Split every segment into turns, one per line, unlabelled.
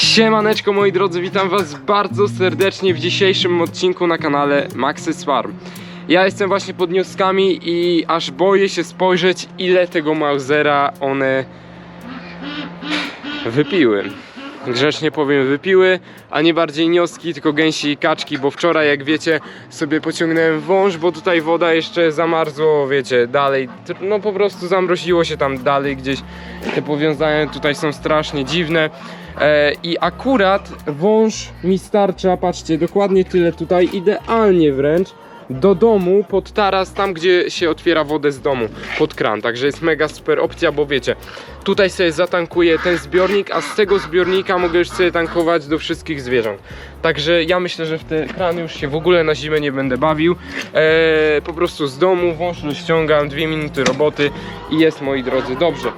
Siemaneczko moi drodzy, witam was bardzo serdecznie w dzisiejszym odcinku na kanale Maxys Farm. Ja jestem właśnie pod wnioskami i aż boję się spojrzeć ile tego Mausera one wypiły. Grzecznie powiem wypiły, a nie bardziej nioski, tylko gęsi i kaczki, bo wczoraj jak wiecie sobie pociągnąłem wąż, bo tutaj woda jeszcze zamarzło, wiecie, dalej, no po prostu zamroziło się tam dalej gdzieś, te powiązania tutaj są strasznie dziwne i akurat wąż mi starcza, patrzcie, dokładnie tyle tutaj, idealnie wręcz, do domu, pod taras, tam gdzie się otwiera wodę z domu, pod kran. Także jest mega super opcja, bo wiecie, tutaj sobie zatankuję ten zbiornik, a z tego zbiornika mogę już sobie tankować do wszystkich zwierząt. Także ja myślę, że w te krany już się w ogóle na zimę nie będę bawił. Eee, po prostu z domu wąż ściągam, dwie minuty roboty i jest moi drodzy dobrze.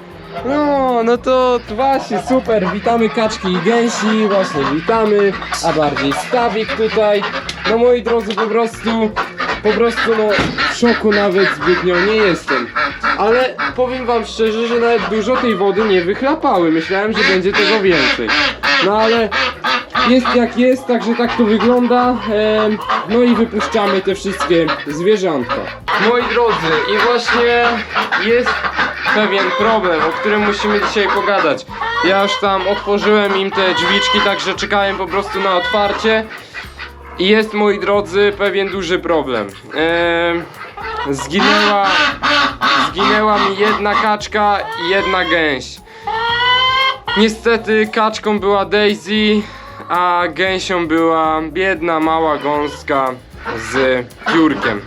No, no to właśnie super, witamy kaczki i gęsi, właśnie witamy, a bardziej stawik tutaj. No moi drodzy, po prostu, po prostu no w szoku nawet zbytnio nie jestem. Ale powiem wam szczerze, że nawet dużo tej wody nie wychlapały, myślałem, że będzie tego więcej. No ale jest jak jest, także tak to wygląda. Em, no i wypuszczamy te wszystkie zwierzątka. Moi drodzy, i właśnie jest pewien problem, o którym musimy dzisiaj pogadać. Ja już tam otworzyłem im te drzwiczki, także czekałem po prostu na otwarcie. I jest, moi drodzy, pewien duży problem. Em, zginęła, zginęła mi jedna kaczka i jedna gęś. Niestety kaczką była Daisy, a gęsią była biedna mała gąska z piórkiem.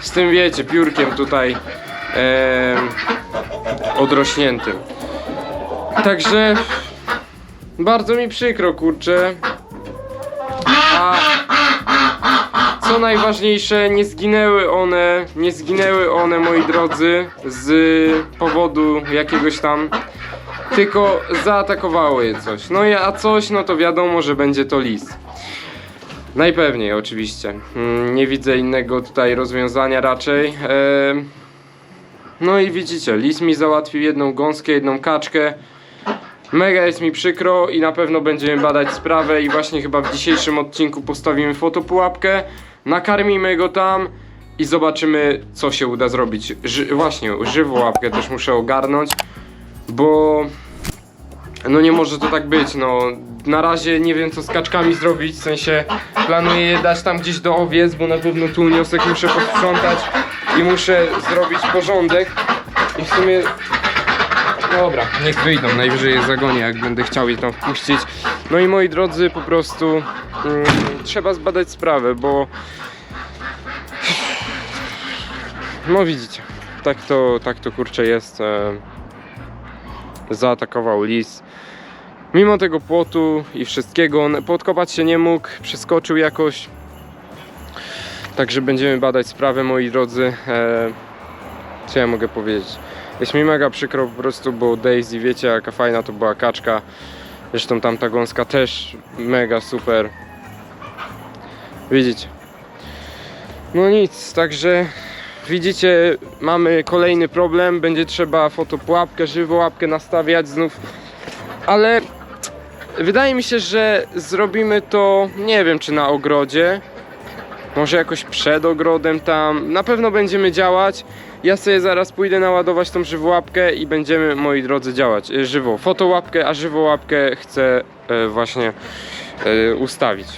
Z tym wiecie, piórkiem tutaj em, odrośniętym. Także bardzo mi przykro, kurczę. A co najważniejsze, nie zginęły one, nie zginęły one, moi drodzy, z powodu jakiegoś tam tylko zaatakowało je coś. No i a coś, no to wiadomo, że będzie to lis. Najpewniej, oczywiście. Mm, Nie widzę innego tutaj rozwiązania raczej. No i widzicie, lis mi załatwił jedną gąskę, jedną kaczkę. Mega jest mi przykro i na pewno będziemy badać sprawę i właśnie chyba w dzisiejszym odcinku postawimy fotopułapkę, nakarmimy go tam i zobaczymy co się uda zrobić. Ży właśnie, żywą łapkę też muszę ogarnąć, bo no nie może to tak być, no na razie nie wiem co z kaczkami zrobić, w sensie planuję je dać tam gdzieś do owiec, bo na pewno tu wniosek muszę posprzątać i muszę zrobić porządek i w sumie Dobra, niech wyjdą, najwyżej je zagonię, jak będę chciał je tam wpuścić. No i moi drodzy, po prostu mm, trzeba zbadać sprawę, bo no widzicie, tak to, tak to kurczę jest. E, zaatakował lis. Mimo tego płotu i wszystkiego, podkopać się nie mógł, przeskoczył jakoś. Także będziemy badać sprawę, moi drodzy. E, co ja mogę powiedzieć? Jest mi mega przykro po prostu, bo Daisy, wiecie jaka fajna to była kaczka. Zresztą tamta gąska też mega super. Widzicie. No nic, także widzicie, mamy kolejny problem. Będzie trzeba fotopułapkę, żywą łapkę nastawiać znów. Ale wydaje mi się, że zrobimy to, nie wiem czy na ogrodzie. Może jakoś przed ogrodem tam. Na pewno będziemy działać. Ja sobie zaraz pójdę naładować tą żywą łapkę i będziemy, moi drodzy, działać. E, Żywą fotołapkę, a żywą łapkę chcę e, właśnie e, ustawić.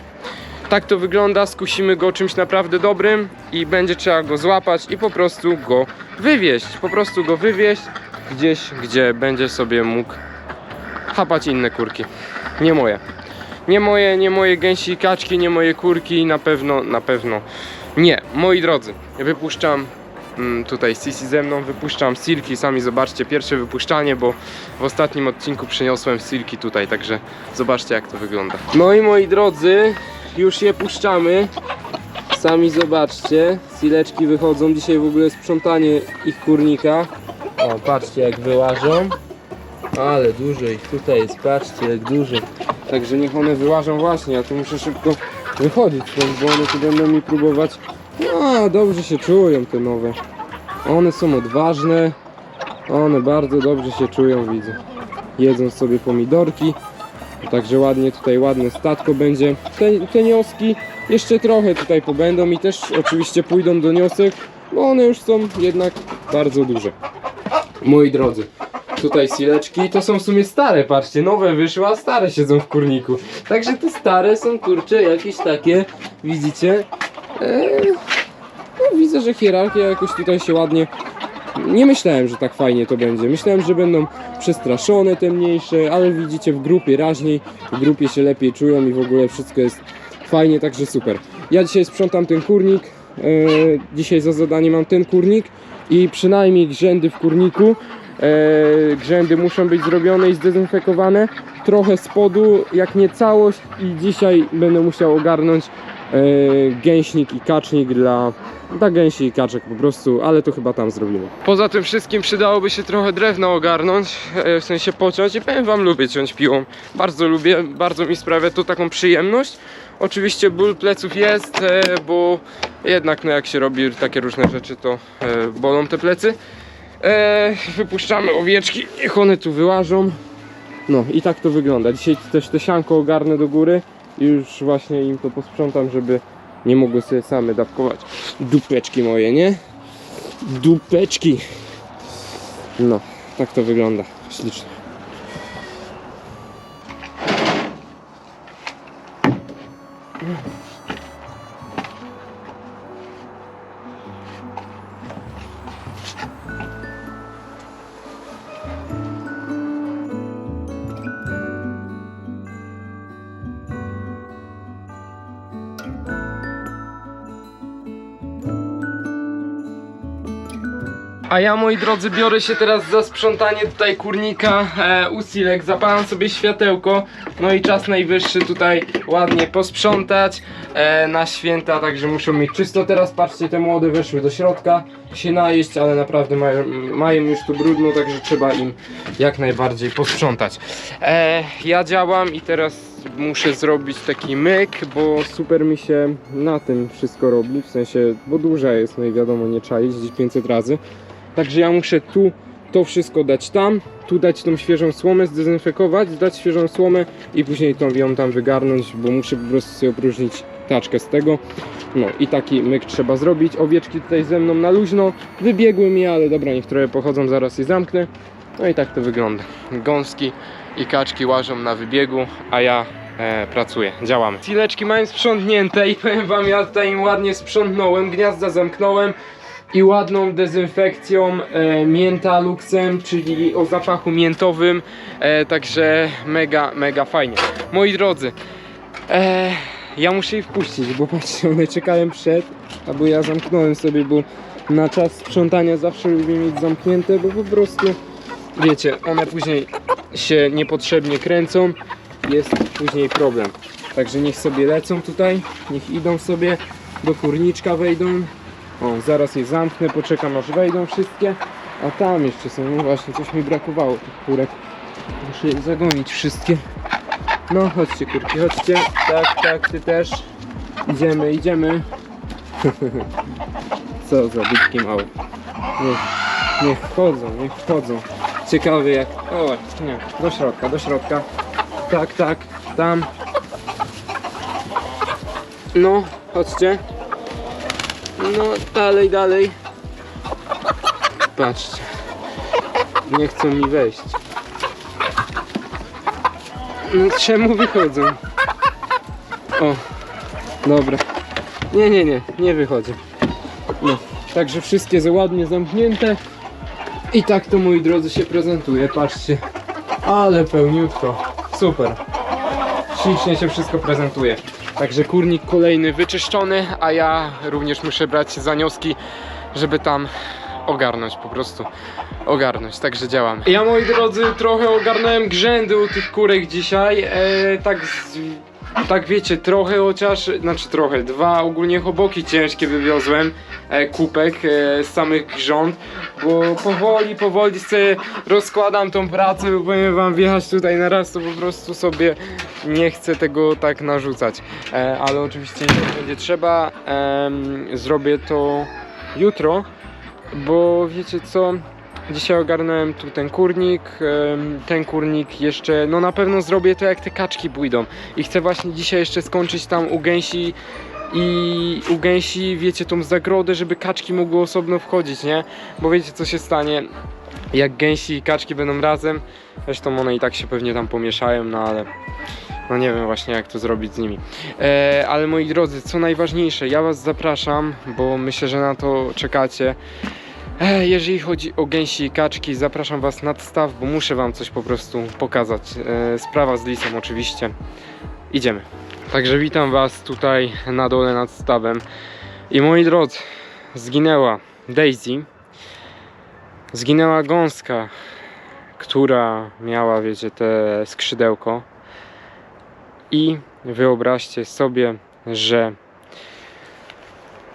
Tak to wygląda, skusimy go czymś naprawdę dobrym i będzie trzeba go złapać i po prostu go wywieźć. Po prostu go wywieźć gdzieś, gdzie będzie sobie mógł chapać inne kurki. Nie moje. Nie moje, nie moje gęsi kaczki, nie moje kurki, na pewno, na pewno nie. Moi drodzy, wypuszczam mm, tutaj Sisi ze mną, wypuszczam Silki, sami zobaczcie, pierwsze wypuszczanie, bo w ostatnim odcinku przyniosłem Silki tutaj, także zobaczcie jak to wygląda. No i moi drodzy, już je puszczamy. Sami zobaczcie, sileczki wychodzą, dzisiaj w ogóle sprzątanie ich kurnika. O, patrzcie jak wyłażą. Ale dużo ich tutaj jest, patrzcie jak dużo. Także niech one wyłażą właśnie, ja tu muszę szybko wychodzić bo one tu będą mi próbować. No, dobrze się czują te nowe. One są odważne. One bardzo dobrze się czują, widzę. Jedzą sobie pomidorki. Także ładnie tutaj, ładne statko będzie. Te, te nioski jeszcze trochę tutaj pobędą i też oczywiście pójdą do niosek, bo one już są jednak bardzo duże. Moi drodzy, tutaj sileczki, to są w sumie stare, patrzcie, nowe wyszły, a stare siedzą w kurniku. Także te stare są, kurcze, jakieś takie, widzicie? Eee, no, widzę, że hierarchia jakoś tutaj się ładnie... Nie myślałem, że tak fajnie to będzie. Myślałem, że będą przestraszone te mniejsze, ale widzicie, w grupie raźniej, w grupie się lepiej czują i w ogóle wszystko jest fajnie, także super. Ja dzisiaj sprzątam ten kurnik. E, dzisiaj za zadanie mam ten kurnik i przynajmniej grzędy w kurniku. E, grzędy muszą być zrobione i zdezynfekowane. Trochę spodu, jak nie całość i dzisiaj będę musiał ogarnąć e, gęśnik i kacznik dla, dla gęsi i kaczek po prostu, ale to chyba tam zrobimy. Poza tym wszystkim przydałoby się trochę drewna ogarnąć, e, w sensie pociąć i powiem wam lubię ciąć piłą. Bardzo lubię, bardzo mi sprawia to taką przyjemność. Oczywiście ból pleców jest, e, bo jednak no jak się robi takie różne rzeczy to e, bolą te plecy. E, wypuszczamy owieczki, niech one tu wyłażą. No i tak to wygląda. Dzisiaj też te sianko ogarnę do góry i już właśnie im to posprzątam, żeby nie mogły sobie same dawkować. Dupeczki moje, nie? Dupeczki. No, tak to wygląda. Ślicznie. Mm-hmm. A ja moi drodzy biorę się teraz za sprzątanie tutaj kurnika e, usilek, zapalam sobie światełko No i czas najwyższy tutaj ładnie posprzątać e, na święta Także muszą mieć czysto. Teraz, patrzcie te młode weszły do środka. Się najeść Ale naprawdę mają, mają już tu brudno, także trzeba im jak najbardziej posprzątać. E, Ja działam i teraz muszę zrobić taki myk, bo super mi się na tym wszystko robi. W sensie, bo duża jest, no i wiadomo nie trzeba jeździć 500 razy Także ja muszę tu to wszystko dać tam, tu dać tą świeżą słomę, zdezynfekować, dać świeżą słomę i później tą ją tam wygarnąć, bo muszę po prostu sobie opróżnić taczkę z tego. No i taki myk trzeba zrobić. Owieczki tutaj ze mną na luźno, wybiegły mi, ale dobra, niech trochę pochodzą, zaraz je zamknę. No i tak to wygląda. Gąski i kaczki łażą na wybiegu, a ja e, pracuję, działamy. Sileczki mają sprzątnięte i powiem wam, ja tutaj ładnie sprzątnąłem, gniazda zamknąłem i ładną dezynfekcją e, mięta luksem, czyli o zapachu miętowym, e, także mega, mega fajnie. Moi drodzy, e, ja muszę je wpuścić, bo patrzcie, one czekają przed, albo ja zamknąłem sobie, bo na czas sprzątania zawsze lubię mieć zamknięte, bo po prostu, wiecie, one później się niepotrzebnie kręcą, jest później problem. Także niech sobie lecą tutaj, niech idą sobie, do kurniczka wejdą, o, zaraz je zamknę, poczekam aż wejdą wszystkie. A tam jeszcze są, no właśnie, coś mi brakowało tych kurek. Muszę je zagonić wszystkie. No, chodźcie kurki, chodźcie. Tak, tak, ty też. Idziemy, idziemy. Co za bitki małe. Niech, niech wchodzą, niech wchodzą. Ciekawy jak... O, nie, do środka, do środka. Tak, tak, tam. No, chodźcie. No, dalej, dalej. Patrzcie. Nie chcą mi wejść. No, czemu wychodzą? O, dobra. Nie, nie, nie, nie wychodzę. No, także wszystkie za ładnie zamknięte. I tak to, moi drodzy, się prezentuje. Patrzcie. Ale pełniutko. Super. Ślicznie się wszystko prezentuje. Także kurnik kolejny wyczyszczony, a ja również muszę brać się za nioski, żeby tam ogarnąć po prostu. Ogarnąć, także działamy. Ja moi drodzy trochę ogarnąłem grzędy u tych kurek dzisiaj. E, tak z, tak wiecie, trochę chociaż, znaczy trochę, dwa ogólnie choboki ciężkie wywiozłem, e, kupek e, z samych grząd, bo powoli, powoli sobie rozkładam tą pracę, bo powiem wam wjechać tutaj na raz, to po prostu sobie nie chcę tego tak narzucać, e, ale oczywiście nie będzie trzeba, zrobię to jutro, bo wiecie co, Dzisiaj ogarnąłem tu ten kurnik. Ten kurnik jeszcze, no na pewno zrobię to jak te kaczki pójdą. I chcę właśnie dzisiaj jeszcze skończyć tam u gęsi i u gęsi, wiecie, tą zagrodę, żeby kaczki mogły osobno wchodzić, nie? Bo wiecie co się stanie, jak gęsi i kaczki będą razem. Zresztą one i tak się pewnie tam pomieszają, no ale no nie wiem właśnie jak to zrobić z nimi. E, ale moi drodzy, co najważniejsze, ja was zapraszam, bo myślę, że na to czekacie. E, jeżeli chodzi o gęsi i kaczki, zapraszam was nad staw, bo muszę wam coś po prostu pokazać. E, sprawa z lisem oczywiście. Idziemy. Także witam was tutaj na dole nad stawem. I moi drodzy, zginęła Daisy. Zginęła gąska, która miała, wiecie, te skrzydełko. I wyobraźcie sobie, że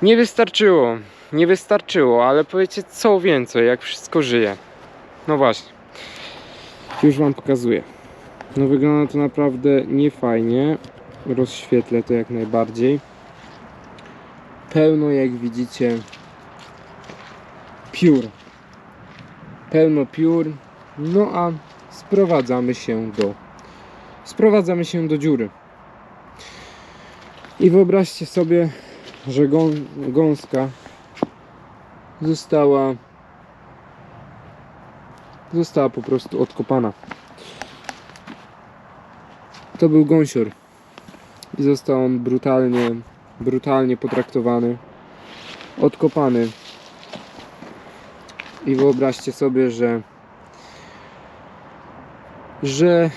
nie wystarczyło, nie wystarczyło, ale powiecie co więcej, jak wszystko żyje. No właśnie. Już wam pokazuję. No wygląda to naprawdę niefajnie. Rozświetlę to jak najbardziej. Pełno jak widzicie piór. Pełno piór. No a sprowadzamy się do sprowadzamy się do dziury. I wyobraźcie sobie, że gą, gąska została została po prostu odkopana. To był gąsior i został on brutalnie, brutalnie potraktowany, odkopany. I wyobraźcie sobie, że że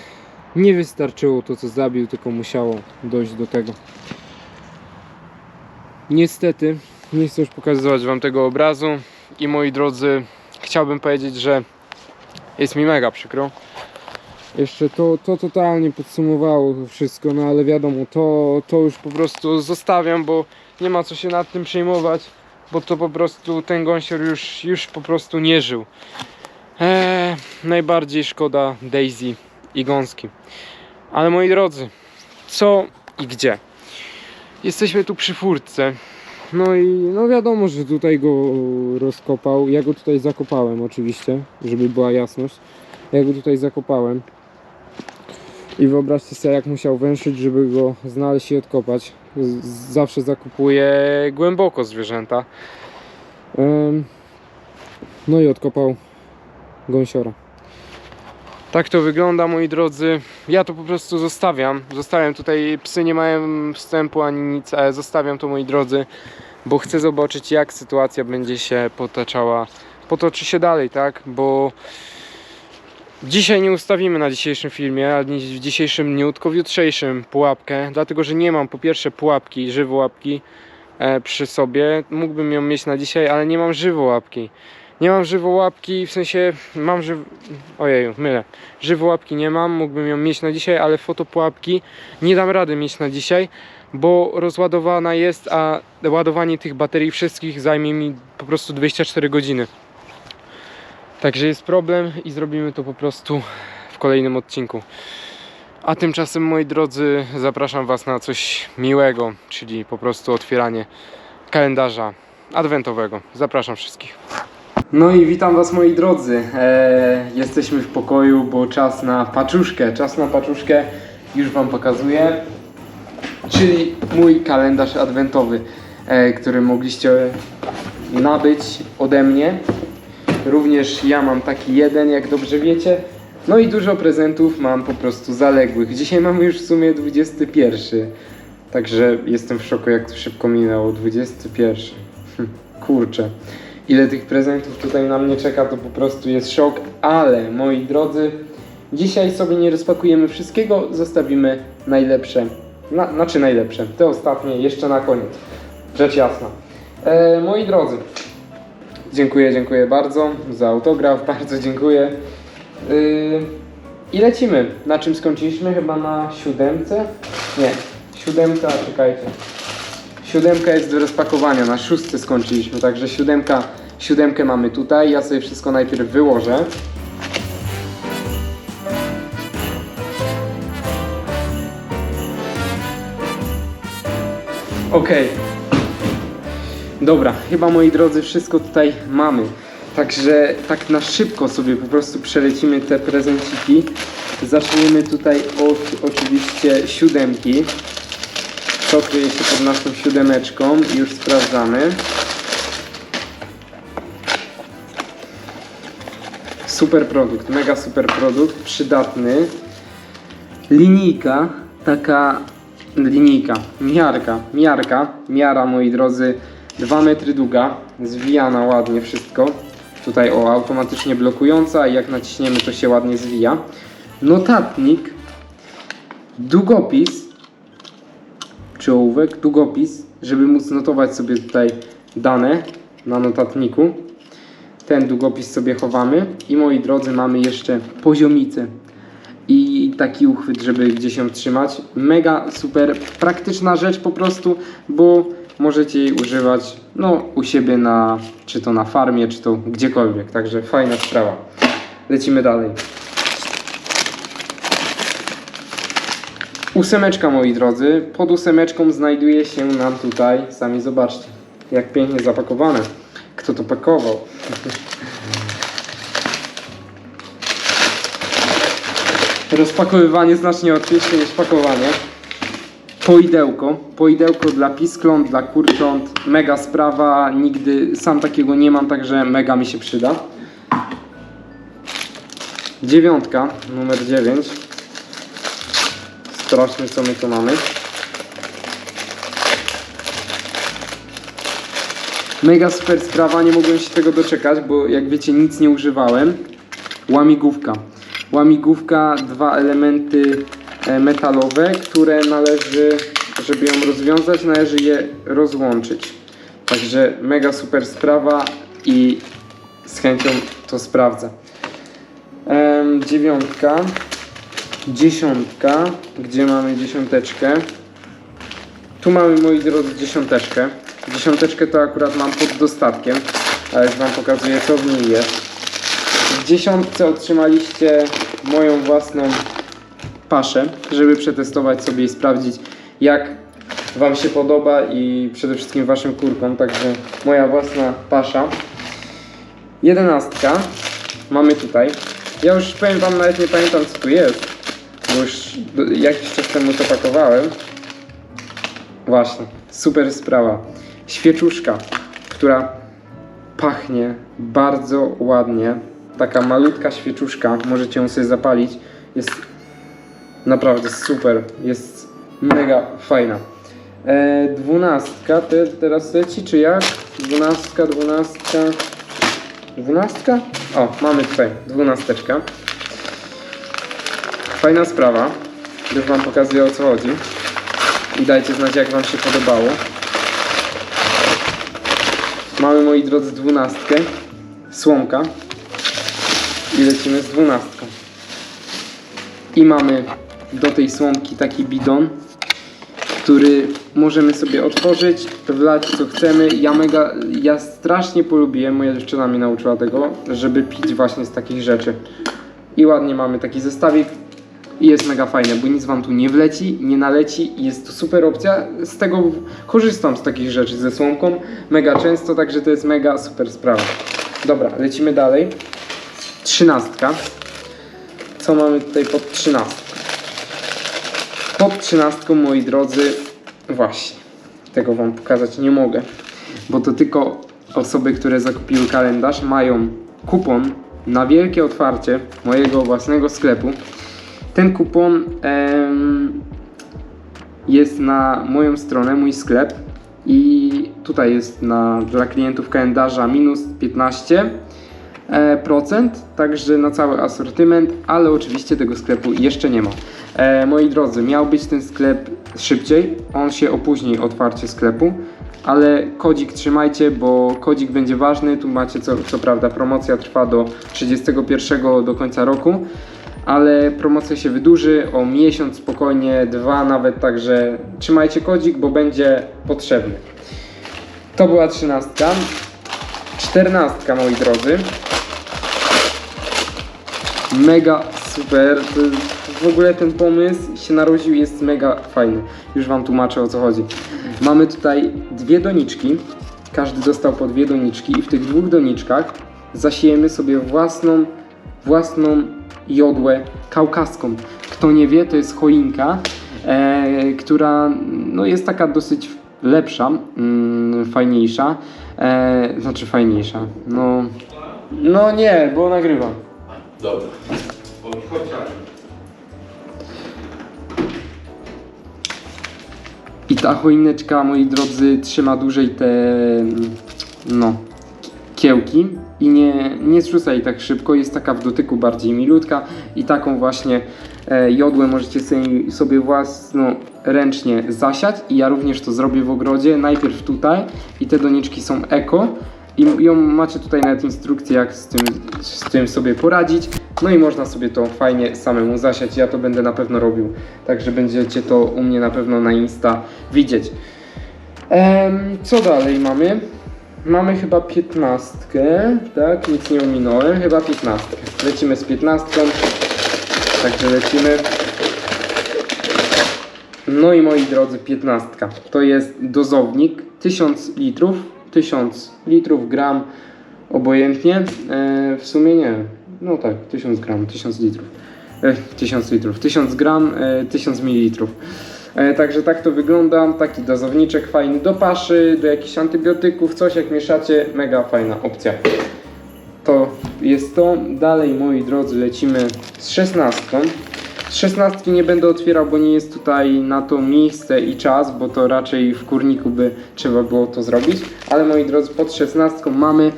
nie wystarczyło to, co zabił, tylko musiało dojść do tego. Niestety, nie chcę już pokazywać Wam tego obrazu i moi drodzy, chciałbym powiedzieć, że jest mi mega przykro. Jeszcze to, to totalnie podsumowało to wszystko, no ale wiadomo, to, to już po prostu zostawiam, bo nie ma co się nad tym przejmować, bo to po prostu ten gąsior już, już po prostu nie żył. Eee, najbardziej szkoda Daisy i gąski. Ale moi drodzy, co i gdzie? Jesteśmy tu przy furtce. No i no wiadomo, że tutaj go rozkopał. Ja go tutaj zakopałem oczywiście, żeby była jasność. Ja go tutaj zakopałem. I wyobraźcie sobie jak musiał węszyć, żeby go znaleźć i odkopać. Zawsze zakupuję głęboko zwierzęta. No i odkopał gąsiora. Tak to wygląda, moi drodzy. Ja to po prostu zostawiam. Zostawiam tutaj, psy nie mają wstępu ani nic, ale zostawiam to, moi drodzy, bo chcę zobaczyć, jak sytuacja będzie się potaczała, potoczy się dalej, tak? Bo dzisiaj nie ustawimy na dzisiejszym filmie, ani w dzisiejszym dniu, tylko w jutrzejszym pułapkę, dlatego że nie mam po pierwsze pułapki, żywołapki e, przy sobie. Mógłbym ją mieć na dzisiaj, ale nie mam żywołapki. Nie mam żywołapki, w sensie mam żyw... Ojeju, mylę. Żywołapki nie mam, mógłbym ją mieć na dzisiaj, ale fotopułapki nie dam rady mieć na dzisiaj, bo rozładowana jest, a ładowanie tych baterii wszystkich zajmie mi po prostu 24 godziny. Także jest problem i zrobimy to po prostu w kolejnym odcinku. A tymczasem, moi drodzy, zapraszam Was na coś miłego, czyli po prostu otwieranie kalendarza adwentowego. Zapraszam wszystkich. No i witam Was moi drodzy. Eee, jesteśmy w pokoju, bo czas na paczuszkę. Czas na paczuszkę już Wam pokazuję. Czyli mój kalendarz adwentowy, e, który mogliście nabyć ode mnie. Również ja mam taki jeden, jak dobrze wiecie. No i dużo prezentów mam po prostu zaległych. Dzisiaj mamy już w sumie 21. Także jestem w szoku, jak to szybko minęło. 21. Hm, Kurczę. Ile tych prezentów tutaj na mnie czeka, to po prostu jest szok. Ale moi drodzy, dzisiaj sobie nie rozpakujemy wszystkiego, zostawimy najlepsze. Na, znaczy najlepsze, te ostatnie jeszcze na koniec. Rzecz jasna. E, moi drodzy, dziękuję, dziękuję bardzo za autograf, bardzo dziękuję. Yy, I lecimy. Na czym skończyliśmy? Chyba na siódemce? Nie, siódemka, czekajcie. Siódemka jest do rozpakowania, na szóstce skończyliśmy, także siódemka, siódemkę mamy tutaj. Ja sobie wszystko najpierw wyłożę. Okej. Dobra, chyba moi drodzy wszystko tutaj mamy. Także tak na szybko sobie po prostu przelecimy te prezenciki. Zaczniemy tutaj od oczywiście siódemki. Co kryje się pod naszą siódemeczką i już sprawdzamy. Super produkt, mega super produkt, przydatny. Linijka, taka linijka, miarka, miarka, miara moi drodzy, 2 metry długa, zwijana ładnie wszystko. Tutaj o, automatycznie blokująca i jak naciśniemy to się ładnie zwija. Notatnik, długopis, czy ołówek, długopis, żeby móc notować sobie tutaj dane na notatniku. Ten długopis sobie chowamy i moi drodzy mamy jeszcze poziomicę i taki uchwyt, żeby gdzieś ją trzymać. Mega super praktyczna rzecz po prostu, bo możecie jej używać no, u siebie na, czy to na farmie, czy to gdziekolwiek. Także fajna sprawa. Lecimy dalej. Ósemeczka moi drodzy. Pod ósemeczką znajduje się nam tutaj, sami zobaczcie, jak pięknie zapakowane. Kto to pakował? Rozpakowywanie znacznie łatwiejsze niż pakowanie. Poidełko. Poidełko dla piskląt, dla kurcząt. Mega sprawa. Nigdy sam takiego nie mam, także mega mi się przyda. Dziewiątka, numer 9. Sprawdźmy co my tu mamy. Mega super sprawa, nie mogłem się tego doczekać, bo jak wiecie nic nie używałem. Łamigłówka. Łamigłówka, dwa elementy e, metalowe, które należy, żeby ją rozwiązać, należy je rozłączyć. Także mega super sprawa i z chęcią to sprawdzę. Em, dziewiątka, dziesiątka, gdzie mamy dziesiąteczkę. Tu mamy moi drodzy dziesiąteczkę. Dziesiąteczkę to akurat mam pod dostatkiem, ale już wam pokazuję co w niej jest. W dziesiątce otrzymaliście moją własną paszę, żeby przetestować sobie i sprawdzić jak wam się podoba i przede wszystkim waszym kurkom, także moja własna pasza. Jedenastka mamy tutaj. Ja już powiem wam nawet nie pamiętam co tu jest, już jakiś czas temu to pakowałem. Właśnie, super sprawa. Świeczuszka, która pachnie bardzo ładnie. Taka malutka świeczuszka, możecie ją sobie zapalić. Jest naprawdę super, jest mega fajna. E, dwunastka te, teraz leci, czy jak? Dwunastka, dwunastka. Dwunastka? O, mamy tutaj dwunasteczka. Fajna sprawa. Już wam pokazuję o co chodzi. I dajcie znać jak wam się podobało. Mamy moi drodzy dwunastkę. Słomka. I lecimy z dwunastką. I mamy do tej słomki taki bidon, który możemy sobie otworzyć, wlać co chcemy. Ja mega, ja strasznie polubiłem, moja dziewczyna mnie nauczyła tego, żeby pić właśnie z takich rzeczy. I ładnie mamy taki zestawik i jest mega fajne, bo nic wam tu nie wleci, nie naleci i jest to super opcja. Z tego korzystam z takich rzeczy ze słomką mega często, także to jest mega super sprawa. Dobra, lecimy dalej. Trzynastka. Co mamy tutaj pod trzynastką? Pod trzynastką, moi drodzy, właśnie, tego wam pokazać nie mogę, bo to tylko osoby, które zakupiły kalendarz, mają kupon na wielkie otwarcie mojego własnego sklepu. Ten kupon jest na moją stronę, mój sklep i tutaj jest na, dla klientów kalendarza minus 15 e, procent, także na cały asortyment, ale oczywiście tego sklepu jeszcze nie ma. E, moi drodzy, miał być ten sklep szybciej, on się opóźni otwarcie sklepu, ale kodzik trzymajcie, bo kodzik będzie ważny, tu macie co, co prawda promocja trwa do 31 do końca roku, ale promocja się wydłuży o miesiąc spokojnie, dwa nawet, także trzymajcie kodzik, bo będzie potrzebny. To była trzynastka. Czternastka, moi drodzy. Mega super. W ogóle ten pomysł się narodził, jest mega fajny. Już Wam tłumaczę o co chodzi. Mamy tutaj dwie doniczki. Każdy dostał po dwie doniczki i w tych dwóch doniczkach zasiejemy sobie własną, własną jodłę kaukaską. Kto nie wie, to jest choinka, e, która no, jest taka dosyć lepsza, mm, fajniejsza. E, znaczy fajniejsza. No, no nie, bo nagrywam.
Dobra.
I ta choineczka, moi drodzy, trzyma dłużej te, no, kiełki i nie, nie zrzuca jej tak szybko, jest taka w dotyku bardziej milutka i taką właśnie e, jodłę możecie sobie, sobie własno ręcznie zasiać i ja również to zrobię w ogrodzie, najpierw tutaj i te doniczki są eko i ją macie tutaj nawet instrukcję jak z tym, z tym sobie poradzić no i można sobie to fajnie samemu zasiać, ja to będę na pewno robił, także będziecie to u mnie na pewno na Insta widzieć. Em, co dalej mamy? Mamy chyba piętnastkę, tak? Nic nie ominąłem, chyba piętnastkę. Lecimy z piętnastką, także lecimy. No i moi drodzy, piętnastka. To jest dozownik 1000 litrów, 1000 litrów, gram, obojętnie. E, w sumie nie, no tak, 1000 gram, 1000 litrów. E, 1000 litrów, 1000 gram, e, 1000 mililitrów. E, Także tak to wygląda, taki dozowniczek fajny do paszy, do jakichś antybiotyków, coś jak mieszacie, mega fajna opcja. To jest to. Dalej moi drodzy lecimy z szesnastką. Z szesnastki nie będę otwierał, bo nie jest tutaj na to miejsce i czas, bo to raczej w kurniku by trzeba było to zrobić. Ale moi drodzy, pod szesnastką mamy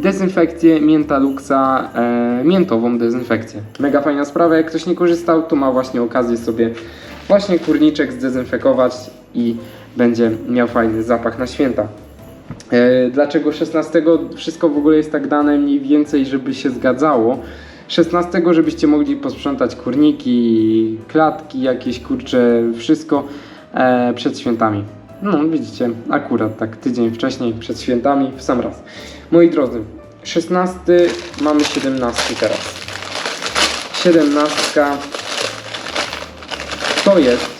dezynfekcję Mięta Luxa, e, miętową dezynfekcję. Mega fajna sprawa, jak ktoś nie korzystał, to ma właśnie okazję sobie właśnie kurniczek zdezynfekować i będzie miał fajny zapach na święta. E, Dlaczego 16 wszystko w ogóle jest tak dane mniej więcej, żeby się zgadzało? 16, żebyście mogli posprzątać kurniki, klatki, jakieś kurcze, wszystko e, przed świętami. No, widzicie, akurat tak tydzień wcześniej, przed świętami, w sam raz. Moi drodzy, 16, mamy 17 teraz. 17 to jest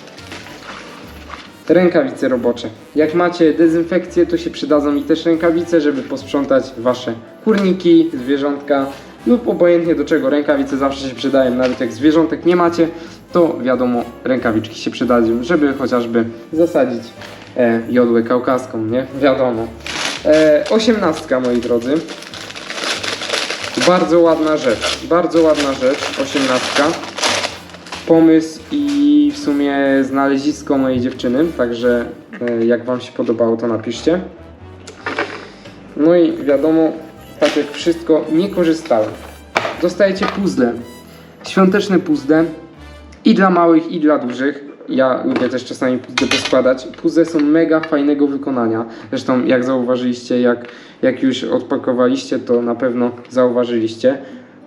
rękawice robocze. Jak macie dezynfekcję, to się przydadzą mi też rękawice, żeby posprzątać wasze kurniki, zwierzątka lub obojętnie do czego rękawice zawsze się przydają. Nawet jak zwierzątek nie macie, to wiadomo, rękawiczki się przydadzą, żeby chociażby zasadzić e, jodłę kaukaską, nie? Wiadomo. E, osiemnastka, moi drodzy. Bardzo ładna rzecz, bardzo ładna rzecz, osiemnastka pomysł i sumie znalezisko mojej dziewczyny, także e, jak Wam się podobało, to napiszcie. No i wiadomo, tak jak wszystko, nie korzystałem. Dostajecie puzzle, świąteczne puzzle i dla małych, i dla dużych. Ja lubię też czasami puzzle poskładać. Puzzle są mega fajnego wykonania. Zresztą jak zauważyliście, jak, jak już odpakowaliście, to na pewno zauważyliście.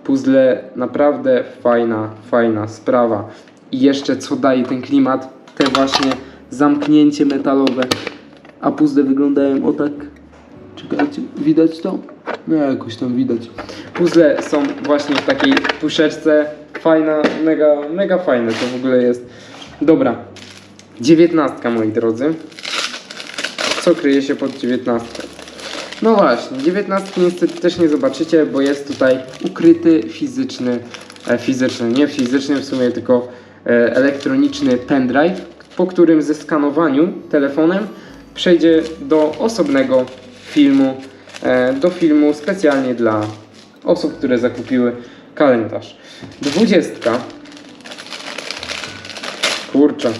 Puzzle naprawdę fajna, fajna sprawa. I jeszcze co daje ten klimat? Te właśnie zamknięcie metalowe. A puzzle wyglądają o tak. Czekajcie, widać to? No jakoś tam widać. Puzzle są właśnie w takiej puszeczce. Fajna, mega, mega fajne to w ogóle jest. Dobra. Dziewiętnastka moi drodzy. Co kryje się pod dziewiętnastką? No właśnie, 19 niestety też nie zobaczycie, bo jest tutaj ukryty fizyczny, e, fizyczny, nie fizyczny w sumie, tylko elektroniczny pendrive, po którym ze skanowaniu telefonem przejdzie do osobnego filmu, e, do filmu specjalnie dla osób, które zakupiły kalendarz. 20. Kurczę.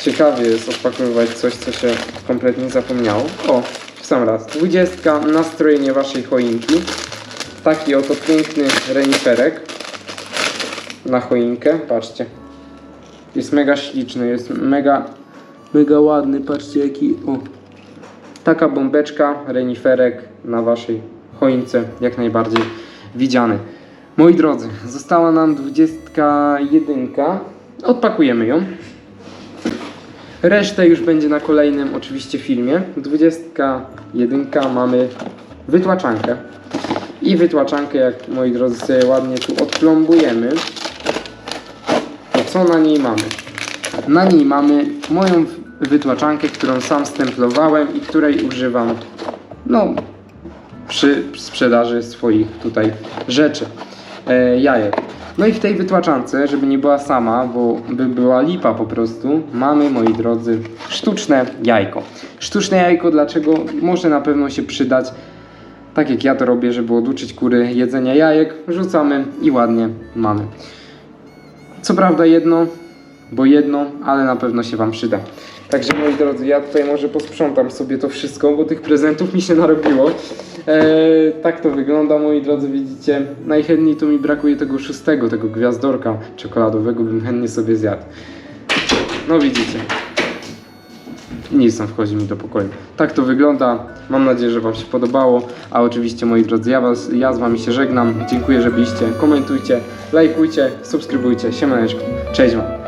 Ciekawie jest odpakowywać coś, co się kompletnie zapomniało. O, w sam raz. 20. Nastrojenie waszej choinki. Taki oto piękny reniferek na choinkę. Patrzcie. Jest mega śliczny, jest mega, mega ładny. Patrzcie jaki. O. Taka bombeczka, reniferek na waszej choince. Jak najbardziej widziany. Moi drodzy, została nam 21. Odpakujemy ją. Resztę już będzie na kolejnym oczywiście filmie. 21 mamy wytłaczankę. I wytłaczankę, jak moi drodzy sobie ładnie tu odplombujemy. Co na niej mamy? Na niej mamy moją wytłaczankę, którą sam stemplowałem i której używam no przy sprzedaży swoich tutaj rzeczy, e, jajek. No i w tej wytłaczance, żeby nie była sama, bo by była lipa po prostu, mamy, moi drodzy, sztuczne jajko. Sztuczne jajko, dlaczego? Może na pewno się przydać, tak jak ja to robię, żeby oduczyć kury jedzenia jajek, rzucamy i ładnie mamy. Co prawda jedno, bo jedno, ale na pewno się Wam przyda. Także moi drodzy, ja tutaj może posprzątam sobie to wszystko, bo tych prezentów mi się narobiło. Eee, tak to wygląda, moi drodzy, widzicie. Najchętniej tu mi brakuje tego szóstego, tego gwiazdorka czekoladowego, bym chętnie sobie zjadł. No widzicie. Nic tam wchodzi mi do pokoju. Tak to wygląda. Mam nadzieję, że Wam się podobało. A oczywiście, moi drodzy, ja, was, ja z Wami się żegnam. Dziękuję, że byliście. Komentujcie, lajkujcie, subskrybujcie. Siemaneczko. Cześć Wam.